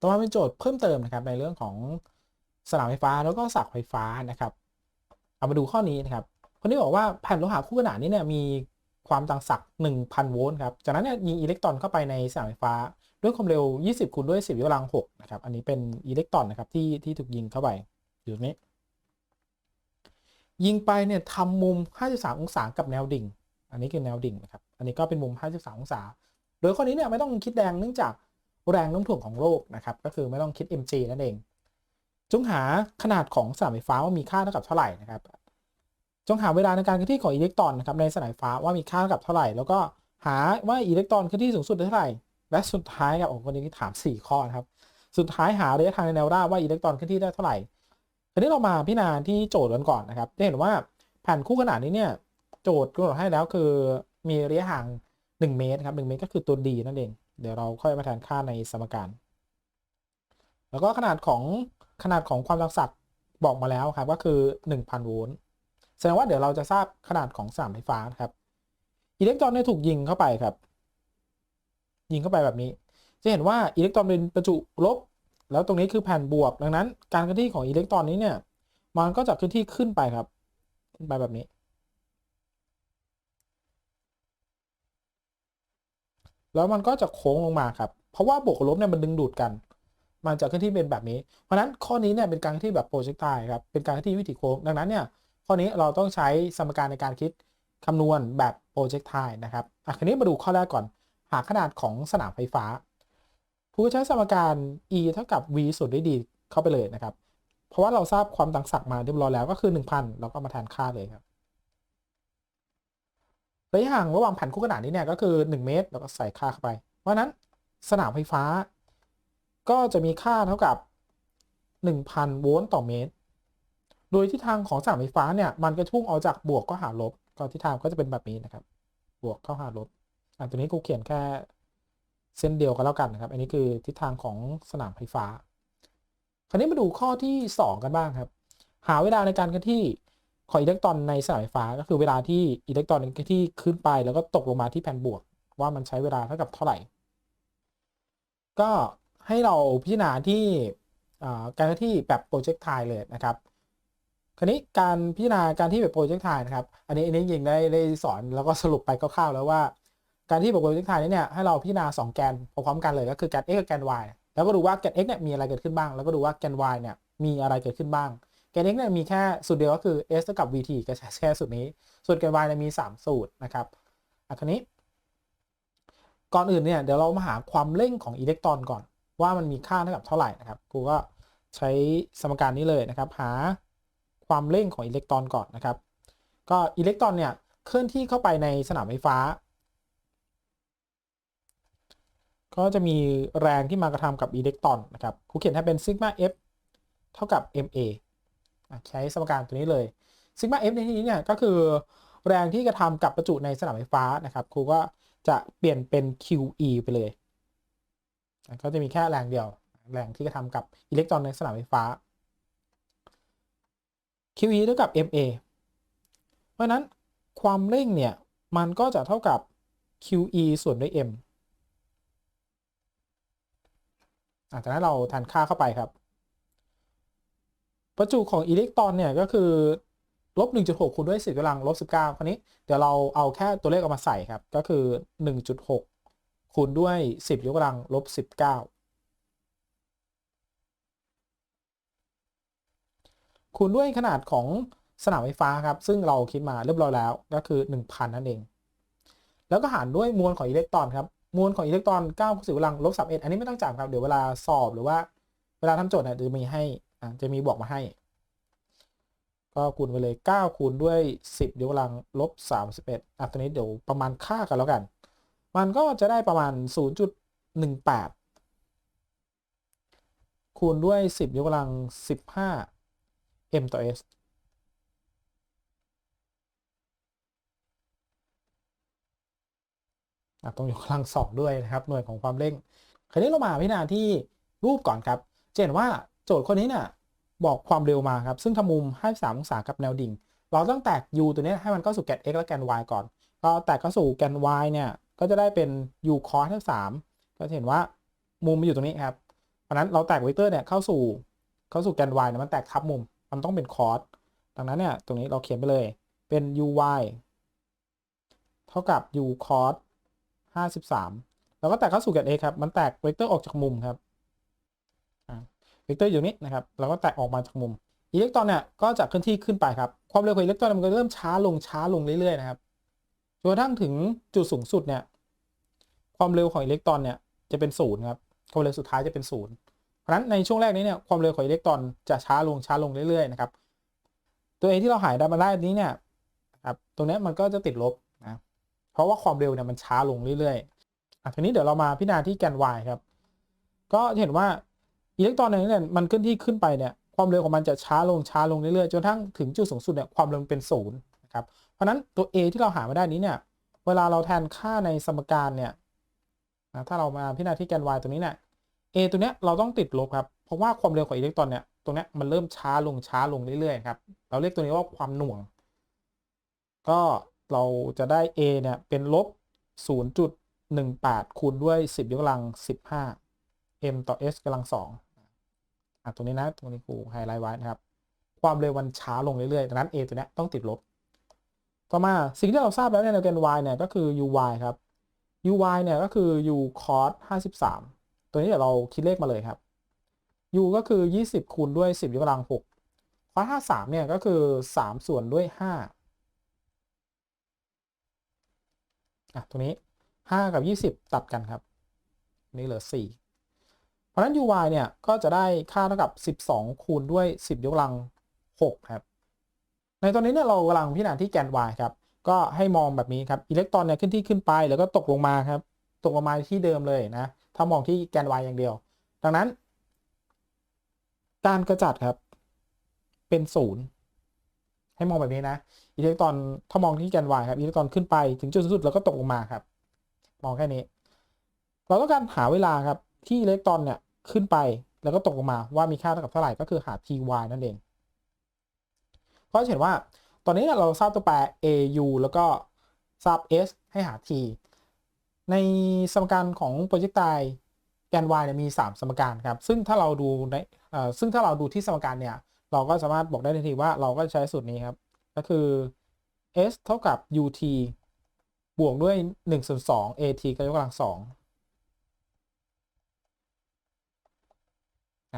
ต่อมาเป็นโจทย์เพิ่มเติมนะครับในเรื่องของสนามไฟฟ้าแล้วก็สักไฟฟ้านะครับ เอามาดูข้อนี้นะครับ คนนี้บอกว่าแผ่นโลหะคู่ขนานนี้เนี่ยมีความต่างศักย์1,000 โวลต์ครับ จากนั้นเนี่ยยิงอิเล็กตรอนเข้าไปในสนามไฟฟ้าด้วยความเร็ว 20คูณด้วย 10ยกกำลัง6นะครับ อันนี้เป็นอิเล็กตรอนนะครับที่ที่ถูกยิงเข้าไปอยู่นี้ ยิงไปเนี่ยทำมุม 53 องศากับแนวดิ่ง อันนี้คือแนวดิ่งนะครับ อันนี้ก็เป็นมุม 53 องศา โดยข้อนี้เนี่ยไม่ต้องคิดแรงเนื่องจาก แรงโน้มถ่วงของโลกนะครับก็คือไม่ต้องคิด mg นั่นเอง จงหาขนาดของสนามไฟฟ้าว่ามีค่าเท่ากับเท่าไหร่นะครับจงหาเวลาในการเคลื่อนที่ของอิเล็กตรอนนะครับในสนามไฟฟ้าว่ามีค่าเท่ากับเท่าไหร่ แล้วก็หาว่าอิเล็กตรอนเคลื่อนที่สูงสุดได้เท่าไหร่ และสุดท้ายครับอ้คนนี้ถาม 4 ข้อนะครับสุดท้ายหาระยะทางในแนวราบว่าอิเล็กตรอนเคลื่อนที่ได้เท่าไหร่ทีนี้เรามาพิจารณาที่โจทย์กันก่อนนะครับจะเห็นว่าแผ่นคู่ขนานนี้เนี่ยโจทย์กำหนดให้แล้วคือมีระยะห่าง 1 เมตรครับ1เมตรก็คือตัว d นั่นเอง เดี๋ยวเราค่อยมาแทนค่าในสมการ แล้วก็ขนาดของขนาดของความรักศักย์บอกมาแล้วครับก็คือ 1,000 โวลต์แสดงว่าเดี๋ยวเราจะทราบขนาดของสนามไฟฟ้านะครับอิเล็กตรอนเนี่ยถูกยิงเข้าไปครับ ยิงเข้าไปแบบนี้ จะเห็นว่าอิเล็กตรอนเป็นประจุลบ แล้วตรงนี้คือแผ่นบวก ดังนั้น การเคลื่อนที่ของอิเล็กตรอนนี้เนี่ย มันก็จะเคลื่อนที่ขึ้นไปครับ ขึ้นไปแบบนี้ แล้วมันก็จะโค้งลงมาครับเพราะว่าบวกกับลบเนี่ยมันดึงดูดกัน มันจะเคลื่อนที่เป็นแบบนี้ เพราะฉะนั้นข้อนี้เนี่ยเป็นการเคลื่อนที่แบบโปรเจกต์ไทครับเป็นการเคลื่อนที่วิถีโค้งดังนั้นเนี่ยข้อนี้เราต้องใช้สมการในการคิดคำนวณแบบโปรเจกต์ไทนะครับอะคราวนี้มาดูข้อแรกก่อน หาขนาดของสนามไฟฟ้า ผู้ใช้สมการ e เท่ากับ v ส่วนด้วย d เข้าไปเลยนะครับ เพราะว่าเราทราบความต่างศักย์มาเรียบร้อยแล้วก็คือ 1,000 เราก็มาแทนค่าเลยครับ ระยะห่างระหว่างแผ่นคู่ขนานนี้เนี่ยก็คือ 1 เมตรเราก็ใส่ค่าเข้าไป เพราะนั้นสนามไฟฟ้า ก็จะมีค่าเท่ากับ 1,000 โวลต์ต่อเมตร โดยทิศทางของสนามไฟฟ้าเนี่ยมันก็พุ่งเอาจากบวกก็หาลบ ก็ทิศทางก็จะเป็นแบบนี้นะครับ บวกเข้าหาลบอันตัวนี้กูเขียนแค่เส้นเดียวก็แล้วกันนะครับ อันนี้คือทิศทางของสนามไฟฟ้า คราวนี้มาดูข้อที่ 2 กันบ้างครับ หาเวลาในการเคลื่อนที่ ของอิเล็กตรอนในสามไฟฟ้าก็คือเวลาที่อิเล็กตรอนเคลื่อนที่ขึ้นไปแล้วก็ตกลงมาที่แผ่นบวก ว่ามันใช้เวลาเท่ากับเท่าไหร่ ก็ให้เราพิจารณาที่การเคลื่อนที่แบบโปรเจกต์ไทเลยนะครับคราวนี้การพิจารณาการที่แบบโปรเจกต์ไทนะครับ อันนี้อันนี้ยิงได้ได้สอนแล้วก็สรุปไปคร่าวๆแล้วว่า การที่แบบโปรเจกต์ไทเนี่ยให้เราพิจารณา2แกนพร้อมกันเลยก็คือแกน x กับแกน y แล้วก็ดูว่าแกน x เนี่ยมีอะไรเกิดขึ้นบ้าง แล้วก็ดูว่าแกน y เนี่ยมีอะไรเกิดขึ้นบ้าง แกน x เนี่ยมีแค่สูตรเดียวก็คือ s เท่ากับ vt ก็ใช้แค่สูตรนี้ ส่วนแกน y เนี่ยมี 3 สูตรนะครับอะคราวนี้ก่อนอื่นเนี่ยเดี๋ยวเรามาหาความเร่งของอิเล็กตรอนก่อน ว่ามันมีค่าเท่ากับเท่าไหร่นะครับกูก็ใช้สมการนี้เลยนะครับ หาความเร่งของอิเล็กตรอนก่อนนะครับ ก็อิเล็กตรอนเนี่ยเคลื่อนที่เข้าไปในสนามไฟฟ้า ก็จะมีแรงที่มากระทำกับอิเล็กตรอนนะครับครูเขียนให้เป็นซิกมา f เท่ากับ ma ใช้สมการตัวนี้เลยซิกมา f ในที่นี้เนี่ยก็คือแรงที่กระทำกับประจุในสนามไฟฟ้านะครับครูก็จะเปลี่ยนเป็น QE ไปเลย ก็จะมีแค่แรงเดียว แรงที่กระทำกับอิเล็กตรอนในสนามไฟฟ้า QE เท่ากับ MA เพราะนั้นความเร่งเนี่ย มันก็จะเท่ากับ QE ส่วนด้วย M จากนั้นเราแทนค่าเข้าไปครับ ประจุของอิเล็กตรอนเนี่ยก็คือลบ1.6คูณด้วย10กำลังลบ19คราวนี้เดี๋ยวเราเอาแค่ตัวเลขออกมาใส่ครับ ก็คือ 1.6คูณด้วย 10ยกกำลังลบ19คูณด้วยขนาดของสนามไฟฟ้าครับ ซึ่งเราคิดมาเรียบร้อยแล้วก็คือ 1,000 นั่นเอง แล้วก็หารด้วยมวลของอิเล็กตรอนครับ มวลของอิเล็กตรอน9คูณ10กำลังลบ31อันนี้ไม่ต้องจำครับ เดี๋ยวเวลาสอบหรือว่าเวลาทำโจทย์เนี่ยจะมีให้ จะมีบอกมาให้ ก็คูณไปเลย 9 คูณด้วย 10ยกกำลังลบ31อะตัวนี้เดี๋ยวประมาณค่ากันแล้วกัน มันก็จะได้ประมาณ 0.18 คูณด้วย 10ยกกำลัง 15 m ต่อ s ต้องอยู่กำลังสองด้วยนะครับ หน่วยของความเร่ง คราวนี้เรามาพิจารณาที่รูปก่อนครับ จะเห็นว่า โจทย์ข้อนี้เนี่ยบอกความเร็วมาครับ ซึ่งทำมุมให้3องศากับแนวดิ่ง เราต้องแตก u ตัวนี้ให้มันเข้าสู่แกน x และแกน y ก่อน ก็แตกเข้าสู่แกน y เนี่ยก็จะได้เป็น u cos 3ก็จะเห็นว่ามุมมันอยู่ตรงนี้ครับ เพราะนั้นเราแตกเวกเตอร์เนี่ยเข้าสู่เข้าสู่แกน y เนี่ยมันแตกทับมุม มันต้องเป็นคอร์สดังนั้นเนี่ยตรงนี้เราเขียนไปเลยเป็น uy เท่ากับ u cos 53 แล้วก็แตกเข้าสู่แกน a ครับ มันแตกเวกเตอร์ออกจากมุมครับ เวกเตอร์อยู่นี้นะครับแล้วก็แตกออกมาจากมุมอิเล็กตรอนเนี่ยก็จะเคลื่อนที่ขึ้นไปครับความเร็วของอิเล็กตรอนมันก็เริ่มช้าลงช้าลงเรื่อยๆนะครับจนกระทั่งถึงจุดสูงสุดเนี่ยความเร็วของอิเล็กตรอนเนี่ยจะเป็นศูนย์ครับความเร็วสุดท้ายจะเป็นศูนย์เพราะฉะนั้นในช่วงแรกนี้เนี่ยความเร็วของอิเล็กตรอนจะช้าลงช้าลงเรื่อยๆนะครับตัวเองที่เราหายได้มาได้นี้เนี่ยครับตรงนี้มันก็จะติดลบนะเพราะว่าความเร็วเนี่ยมันช้าลงเรื่อยๆอะทีนี้เดี๋ยวเรามาพิจารณาที่แกน y ครับก็เห็นว่า อิเล็กตรอนเนี่ยมันเคลื่อนที่ขึ้นไปเนี่ยความเร็วของมันจะช้าลงช้าลงเรื่อยๆจนทั้งถึงจุดสูงสุดเนี่ยความเร็วเป็นศูนย์นะครับเพราะนั้นตัว a ที่เราหามาได้นี้เนี่ยเวลาเราแทนค่าในสมการเนี่ยนะถ้าเรามาพิจารณาที่แกน y ตัวนี้เนี่ย a ตัวเนี้ยเราต้องติดลบครับเพราะว่าความเร็วของอิเล็กตรอนเนี่ยตรงเนี้ยมันเริ่มช้าลงช้าลงเรื่อยๆครับเราเรียกตัวนี้ว่าความหน่วง ก็เราจะได้ a เนี่ยเป็นลบ 0.18คูณด้วย 10ยกกำลัง 15 m ต่อ s กำลัง2 ตรงนี้นะตรงนี้ครูไฮไลท์ไว้นะครับ ความเร็วมันช้าลงเรื่อยๆดังนั้น a ตัวนี้ต้องติดลบ ต่อมาสิ่งที่เราทราบแล้วเนี่ยในแกน y เนี่ยก็คือ uy ครับ uy เนี่ยก็คือ u cos 53 ตัวนี้เดี๋ยวเราคิดเลขมาเลยครับ u ก็คือ 20 คูณด้วย 10ยกกำลัง 6 cos 53 เนี่ยก็คือ 3 ส่วนด้วย 5อะ ตรงนี้ 5 กับ 20 ตัดกันครับ นี่เหลือ 4 ราะฉะนั้น uy เนี่ยก็จะได้ค่าเท่ากับ 12 คูณด้วย 10 ยกกำลัง 6 ครับ ในตอนนี้เนี่ยเรากำลังพิจารณาที่แกน y ครับ ก็ให้มองแบบนี้ครับ อิเล็กตรอนเนี่ยขึ้นที่ขึ้นไปแล้วก็ตกลงมาครับ ตกลงมาที่เดิมเลยนะ ถ้ามองที่แกน y อย่างเดียว ดังนั้น การกระจัดครับ เป็นศูนย์ให้มองแบบนี้นะ อิเล็กตรอนถ้ามองที่แกน y ครับ อิเล็กตรอนขึ้นไปถึงจุดสุดแล้วก็ตกลงมาครับ มองแค่นี้ เราต้องการหาเวลาครับที่อิเล็กตรอนเนี่ย ขึ้นไปแล้วก็ตกลงมาว่ามีค่าเท่ากับเท่าไหร่ก็คือหา ty นั่นเอง เพราะเห็นว่าตอนนี้เราทราบตัวแปร au แล้วก็ทราบ s ให้หา t ในสมการของโปรเจกต์ไตแกน y เนี่ยมี 3 สมการครับ ซึ่งถ้าเราดูในซึ่งถ้าเราดูที่สมการเนี่ย เราก็สามารถบอกได้ทันทีว่าเราก็ใช้สูตรนี้ครับ ก็คือ s เท่ากับ ut บวกด้วย1ส่วน2 at ก็ยกกำลัง2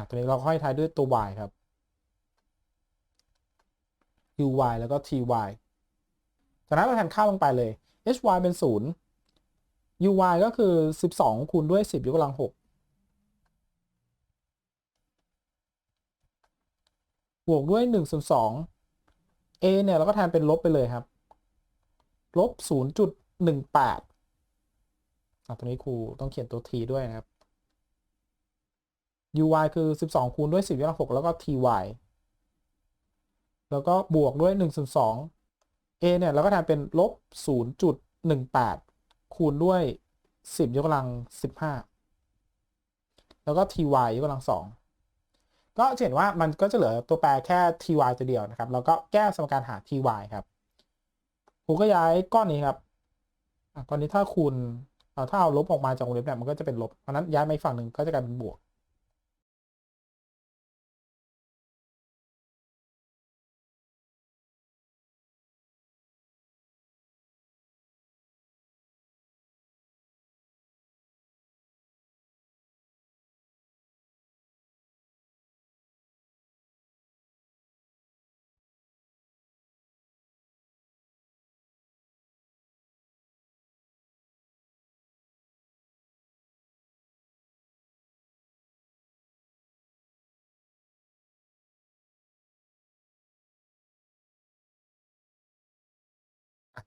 อะตัวนี้เราค่อยทายด้วยตัว y ครับ uy แล้วก็ ty จากนั้นเราแทนค่าลงไปเลย hy เป็น 0 uy ก็คือ 12 คูณด้วย 10 ยกกำลัง 6 บวกด้วย1ส่วน2 a เนี่ย เราก็แทนเป็นลบไปเลยครับ ลบ 0.18อะตรงนี้ครูต้องเขียนตัว t ด้วยนะครับ uy คือ 12 คูณด้วย 10ยกกำลัง6แล้วก็ ty แล้วก็บวกด้วย1ส่วน2 a เนี่ยเราก็แทนเป็นลบ 0.18 คูณด้วย 10ยกกำลัง 15 แล้วก็ ty ยกกำลัง 2 ก็เห็นว่ามันก็จะเหลือตัวแปรแค่ ty ตัวเดียวนะครับ แล้วก็แก้สมการหา ty ครับครูก็ย้ายก้อนนี้ครับก้อนนี้ถ้าคูณถ้าเอาลบออกมาจากวงเล็บเนี่ยมันก็จะเป็นลบ เพราะนั้นย้ายมาอีกฝั่งหนึ่งก็จะกลายเป็นบวก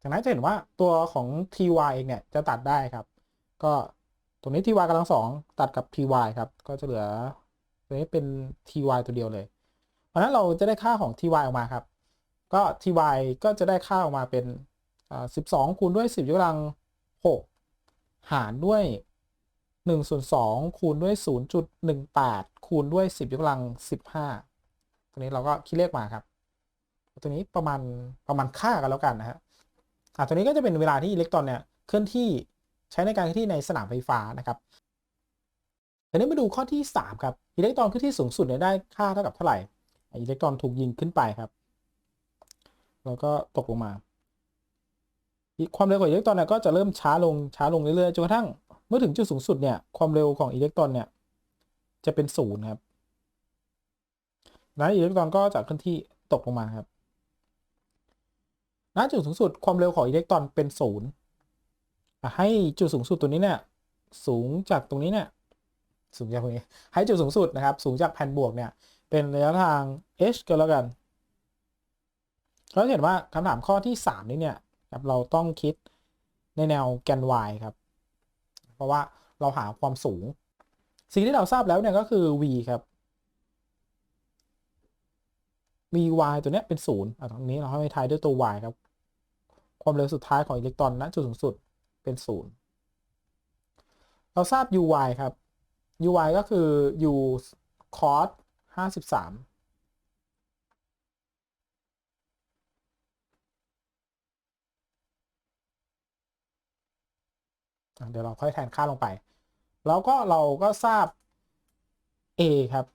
จากนั้นจะเห็นว่าตัวของ ty เองเนี่ยจะตัดได้ครับ ก็ตรงนี้ ty กำลังสองตัดกับ py ครับ ก็จะเหลือตัวนี้เป็น ty ตัวเดียวเลย เพราะนั้นเราจะได้ค่าของ ty ออกมาครับ ก็ ty ก็จะได้ค่าออกมาเป็น 12 คูณด้วย 10ยกกำลัง 6 หารด้วย1ส่วน2คูณด้วย 0.18 คูณด้วย 10ยกกำลัง 15 ตัวนี้เราก็คิดเลขมาครับ ตัวนี้ประมาณประมาณค่ากันแล้วกันนะฮะ อะตัวนี้ก็จะเป็นเวลาที่อิเล็กตรอนเนี่ยเคลื่อนที่ใช้ในการเคลื่อนที่ในสนามไฟฟ้านะครับทีนี้มาดูข้อที่ 3 ครับอิเล็กตรอนขึ้นที่สูงสุดเนี่ยได้ค่าเท่ากับเท่าไหร่อิเล็กตรอนถูกยิงขึ้นไปครับ แล้วก็ตกลงมา ความเร็วของอิเล็กตรอนเนี่ยก็จะเริ่มช้าลงช้าลงเรื่อยๆจนกระทั่งเมื่อถึงจุดสูงสุดเนี่ยความเร็วของอิเล็กตรอนเนี่ยจะเป็นศูนย์ครับแล้วอิเล็กตรอนก็จะเคลื่อนที่ตกลงมาครับ ณจุดสูงสุดความเร็วของอิเล็กตรอนเป็นศูนย์ให้จุดสูงสุดตัวนี้เนี่ยสูงจากตรงนี้เนี่ยสูงจากตรงนี้ ให้จุดสูงสุดนะครับ สูงจากแผ่นบวกเนี่ย เป็นระยะทาง h ก็แล้วกันเราเห็นว่าคำถามข้อที่ 3 นี้เนี่ยครับเราต้องคิดในแนวแกน y ครับ เพราะว่าเราหาความสูง สิ่งที่เราทราบแล้วเนี่ยก็คือ v ครับ vy ตัวเนี้ยเป็นศูนย์ตรงนี้เราให้ทายด้วยตัว y ครับ ความเร็วสุดท้ายของอิเล็กตรอนณจุดสูงสุดเป็นศูนย์เราทราบ uy ครับ uy ก็คือ u cos 53เดี๋ยวเราค่อยแทนค่าลงไป แล้วก็เราก็ทราบ a ครับ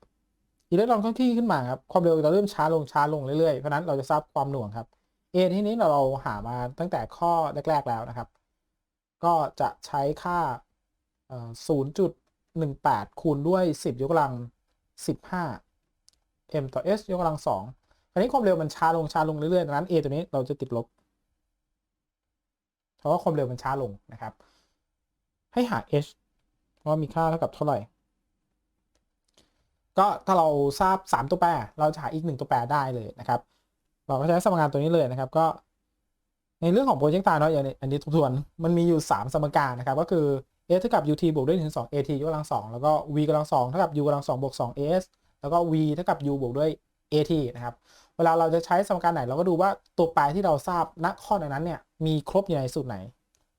อิเล็กตรอนเคลื่อนที่ขึ้นมาครับ ความเร็วจะเริ่มช้าลงช้าลงเรื่อยๆ เพราะนั้นเราจะทราบความหน่วงครับ a ที่นี้เราหามาตั้งแต่ข้อแรก ๆ แล้วนะครับ ก็จะใช้ค่า 0.18 คูณด้วย 10 ยกกำลัง 15 m ต่อ s ยกกำลัง 2 คราวนี้ความเร็วมันช้าลงช้าลงเรื่อยๆดังนั้น a ตัวนี้เราจะติดลบ เพราะว่าความเร็วมันช้าลงนะครับ ให้หา h ว่ามีค่าเท่ากับเท่าไหร่ ก็ถ้าเราทราบ 3 ตัวแปร เราจะหาอีก 1 ตัวแปรได้เลยนะครับ เราก็ใช้สมการตัวนี้เลยนะครับ ก็ ในเรื่องของโปรเจกต์ตาเนาะอย่างอันนี้ทบทวนมันมีอยู่ 3 สมการนะครับ ก็คือ s เท่ากับ ut บวกด้วย1 2 at ยกกำลัง2แล้วก็ v กำลัง2เท่ากับ u กำลัง2บวก2 as แล้วก็ v เท่ากับ u บวกด้วย at นะครับ เวลาเราจะใช้สมการไหนเราก็ดูว่าตัวแปรที่เราทราบณข้อนั้นเนี่ยมีครบอยู่ในสูตรไหน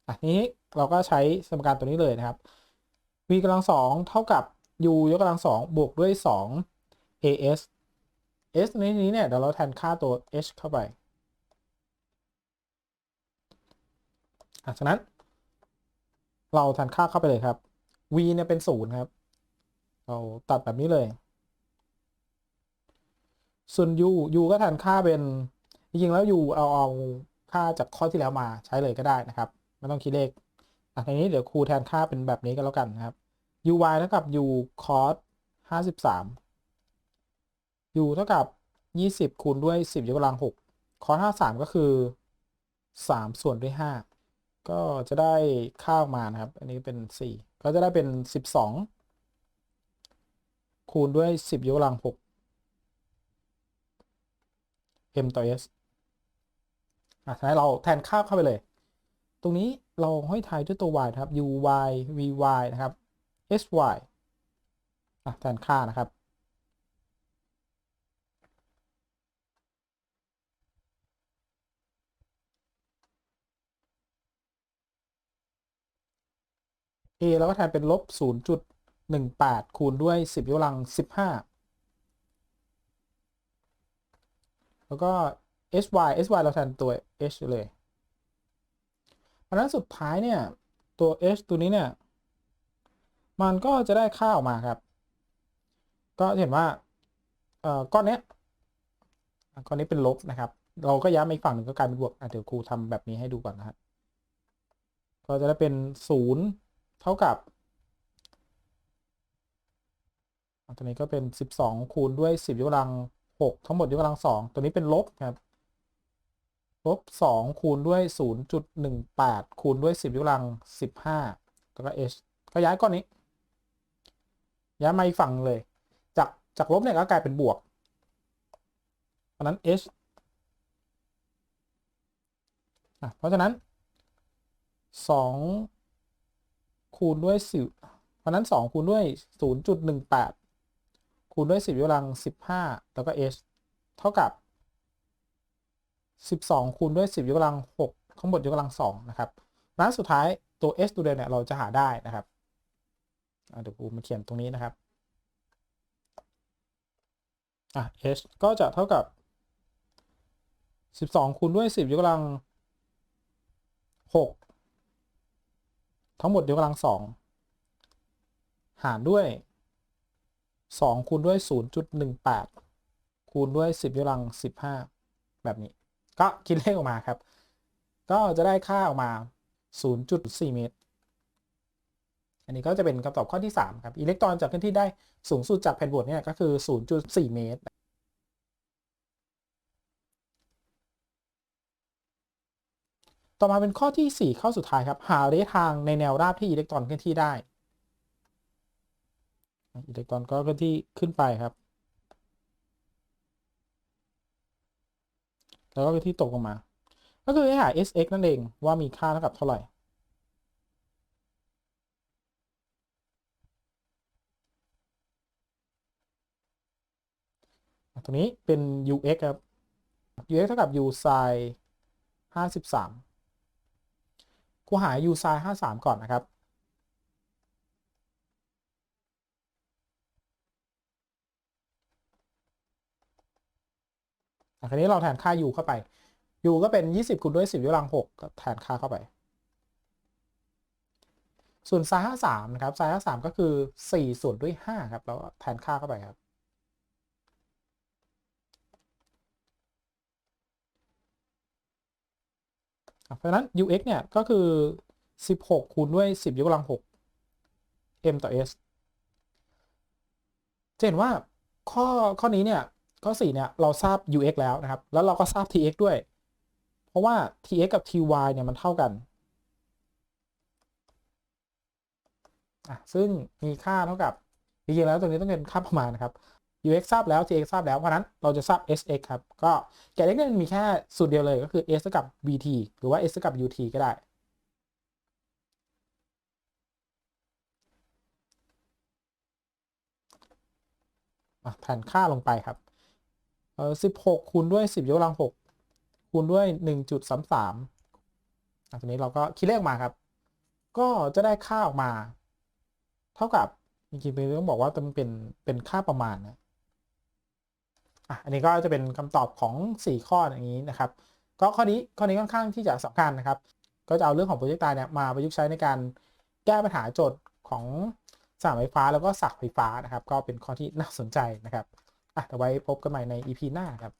อันนี้เราก็ใช้สมการตัวนี้เลยนะครับ v กำลัง2เท่ากับ u ยกกำลัง2บวกด้วย 2 as s ในนี้เนี่ยเดี๋ยวเราแทนค่าตัว h เข้าไปฉะนั้น เราแทนค่าเข้าไปเลยครับ v เนี่ยเป็นศูนย์ครับ เราตัดแบบนี้เลย ส่วน u u ก็แทนค่าเป็น จริงๆแล้ว u เอาเอาค่าจากข้อที่แล้วมาใช้เลยก็ได้นะครับ ไม่ต้องคิดเลขอะทีนี้เดี๋ยวครูแทนค่าเป็นแบบนี้ก็แล้วกันนะครับ uy เท่ากับ u cos 53 u เท่ากับ 20 คูณด้วย 10ยกกำลัง6 cos 53 ก็คือ 3 ส่วนด้วย 5 ก็จะได้ค่าออกมานะครับ อันนี้เป็น 4 ก็จะได้เป็น 12 คูณด้วย 10ยกกำลัง6 m ต่อ s อะทีนี้เราแทนค่าเข้าไปเลย ตรงนี้เราให้ทายด้วยตัว y นะครับ uy vy นะครับ sy อะแทนค่านะครับ a แล้วก็แทนเป็นลบ 0.18 คูณด้วย 10ยกกำลัง 15 แล้วก็ sy sy เราแทนตัว h เลยเพราะนั้นสุดท้ายเนี่ย ตัว h ตัวนี้เนี่ย มันก็จะได้ค่าออกมาครับ ก็เห็นว่าเอ่อก้อนเนี้ยก้อนนี้เป็นลบนะครับ เราก็ย้ำอีกฝั่งหนึ่งก็กลายเป็นบวกเดี๋ยวครูทำแบบนี้ให้ดูก่อนนะครับก็จะได้เป็น 0 เท่ากับตัวนี้ก็เป็น 12 คูณด้วย 10 ยกกำลัง 6 ทั้งหมดยกกำลัง 2 ตัวนี้เป็นลบครับ ลบ 2 คูณด้วย 0.18 คูณด้วย 10 ยกกำลัง 15 แล้วก็ h ก็ย้ายก้อนนี้ ย้ายมาอีกฝั่งเลย จากจากลบเนี่ยก็กลายเป็นบวก เพราะนั้น h อะเพราะฉะนั้น 2 คูณด้วย10เพราะนั้น 2 คูณด้วย 0.18 คูณด้วย 10ยกกำลัง 15 แล้วก็ h เท่ากับ 12 คูณด้วย 10ยกกำลัง 6 ทั้งหมดยกกำลัง 2 นะครับนั้นสุดท้ายตัว h ตัวเดียวเนี่ยเราจะหาได้นะครับเดี๋ยวกูมาเขียนตรงนี้นะครับอะ h ก็จะเท่ากับ 12 คูณด้วย 10ยกกำลัง 6 ทั้งหมดยกกำลัง2หารด้วย 2 คูณด้วย 0.18 คูณด้วย 10ยกกำลัง 15 แบบนี้ ก็คิดเลขออกมาครับ ก็จะได้ค่าออกมา 0.4 เมตร อันนี้ก็จะเป็นคำตอบข้อที่ 3 ครับ อิเล็กตรอนจะเคลื่อนที่ได้สูงสุดจากแผ่นบวชเนี่ยก็คือ 0.4 เมตร ต่อมาเป็นข้อที่ 4 ข้อสุดท้ายครับ หาระยะทางในแนวราบที่อิเล็กตรอนเคลื่อนที่ได้ อิเล็กตรอนก็เคลื่อนที่ขึ้นไปครับ แล้วก็เคลื่อนที่ตกลงมา ก็คือให้หา sx นั่นเองว่ามีค่าเท่ากับเท่าไหร่ ตรงนี้เป็น ux ครับ ux เท่ากับ u sin 53 กูหา u sin 53ก่อนนะครับอะคราวนี้เราแทนค่า u เข้าไป u ก็เป็น 20คูณด้วย 10ยกกำลัง6ก็แทนค่าเข้าไป ส่วน sin 53นะครับ sin 53ก็คือ4ส่วนด้วย5ครับแล้วแทนค่าเข้าไปครับ เพราะฉะนั้น ux เนี่ยก็คือ 16 คูณด้วย 10ยกกำลัง 6 m ต่อ s จะเห็นว่าข้อข้อนี้เนี่ยข้อ4เนี่ยเราทราบ ux แล้วนะครับ แล้วเราก็ทราบ tx ด้วย เพราะว่า tx กับ ty เนี่ยมันเท่ากันซึ่งมีค่าเท่ากับจริงๆแล้วตรงนี้ต้องเป็นค่าประมาณนะครับ ux ทราบแล้ว tx ทราบแล้ว เพราะนั้นเราจะทราบ sx ครับ ก็แกะเล็กเนี่ยมีแค่สูตรเดียวเลยก็คือ s เท่ากับ vt หรือว่า s เท่ากับ ut ก็ได้แทนค่าลงไปครับ เออสิบหกคูณด้วยสิบยกกำลังหกคูณด้วยหนึ่งจุดสามสามอะนี้เราก็คิดเลขออกมาครับ ก็จะได้ค่าออกมา เท่ากับจริงๆต้องบอกว่ามันเป็นเป็นค่าประมาณนะ อะอันนี้ก็จะเป็นคำตอบของ 4 ข้ออย่างนี้นะครับ ก็ข้อนี้ข้อนี้ค่อนข้างที่จะสำคัญนะครับ ก็จะเอาเรื่องของโปรเจกต์ตายเนี่ยมาประยุกต์ใช้ในการแก้ปัญหาโจทย์ของสนามไฟฟ้าแล้วก็สักไฟฟ้านะครับ ก็เป็นข้อที่น่าสนใจนะครับอะเอาไว้พบกันใหม่ใน EP หน้าครับ